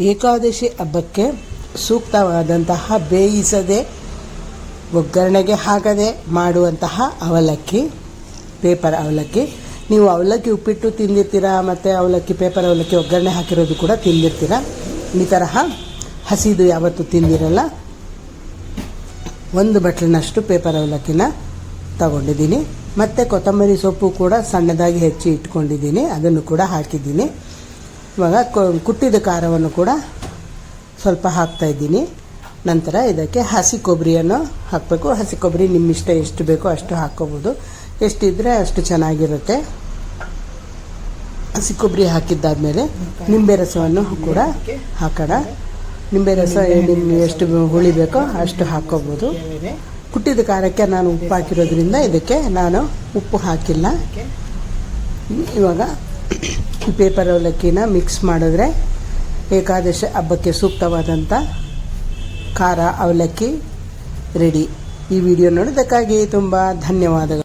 ಏಕಾದಶಿ ಹಬ್ಬಕ್ಕೆ ಸೂಕ್ತವಾದಂತಹ ಬೇಯಿಸದೆ, ಒಗ್ಗರಣೆಗೆ ಹಾಕದೆ ಮಾಡುವಂತಹ ಅವಲಕ್ಕಿ, ಪೇಪರ್ ಅವಲಕ್ಕಿ. ನೀವು ಅವಲಕ್ಕಿ ಉಪ್ಪಿಟ್ಟು ತಿಂದಿರ್ತೀರಾ ಮತ್ತು ಅವಲಕ್ಕಿ, ಪೇಪರ್ ಅವಲಕ್ಕಿ, ಒಗ್ಗರಣೆ ಹಾಕಿರೋದು ಕೂಡ ತಿಂದಿರ್ತೀರ? ಈ ತರಹ ಹಸಿದು ಯಾವತ್ತೂ ತಿಂದಿರಲ್ಲ. ಒಂದು ಬಟ್ಲಿನಷ್ಟು ಪೇಪರ್ ಅವಲಕ್ಕಿನ ತಗೊಂಡಿದ್ದೀನಿ. ಮತ್ತು ಕೊತ್ತಂಬರಿ ಸೊಪ್ಪು ಕೂಡ ಸಣ್ಣದಾಗಿ ಹೆಚ್ಚಿ ಇಟ್ಕೊಂಡಿದ್ದೀನಿ. ಅದನ್ನು ಕೂಡ ಹಾಕಿದ್ದೀನಿ. ಇವಾಗ ಕುಟ್ಟಿದ ಖಾರವನ್ನು ಕೂಡ ಸ್ವಲ್ಪ ಹಾಕ್ತಾ ಇದ್ದೀನಿ. ನಂತರ ಇದಕ್ಕೆ ಹಸಿ ಕೊಬ್ಬರಿಯನ್ನು ಹಾಕಬೇಕು. ಹಸಿ ಕೊಬ್ಬರಿ ನಿಮ್ಮ ಇಷ್ಟ ಎಷ್ಟು ಬೇಕೋ ಅಷ್ಟು ಹಾಕ್ಕೋಬೋದು. ಎಷ್ಟಿದ್ರೆ ಅಷ್ಟು ಚೆನ್ನಾಗಿರುತ್ತೆ. ಹಸಿ ಕೊಬ್ಬರಿ ಹಾಕಿದ್ದಾದ್ಮೇಲೆ ನಿಂಬೆ ರಸವನ್ನು ಕೂಡ ಹಾಕೋಣ. ನಿಂಬೆ ರಸ ನಿಮ್ಗೆ ಎಷ್ಟು ಹುಳಿ ಬೇಕೋ ಅಷ್ಟು ಹಾಕ್ಕೋಬೋದು. ಕುಟ್ಟಿದ ಖಾರಕ್ಕೆ ನಾನು ಉಪ್ಪು ಹಾಕಿರೋದ್ರಿಂದ ಇದಕ್ಕೆ ನಾನು ಉಪ್ಪು ಹಾಕಿಲ್ಲ. ಇವಾಗ ಪೇಪರ್ ಅವಲಕ್ಕಿನ ಮಿಕ್ಸ್ ಮಾಡಿದ್ರೆ ಏಕಾದಶಿ ಹಬ್ಬಕ್ಕೆ ಸೂಕ್ತವಾದಂಥ ಖಾರ ಅವಲಕ್ಕಿ ರೆಡಿ ಈ ವಿಡಿಯೋ ನೋಡೋದಕ್ಕಾಗಿ ತುಂಬ ಧನ್ಯವಾದಗಳು.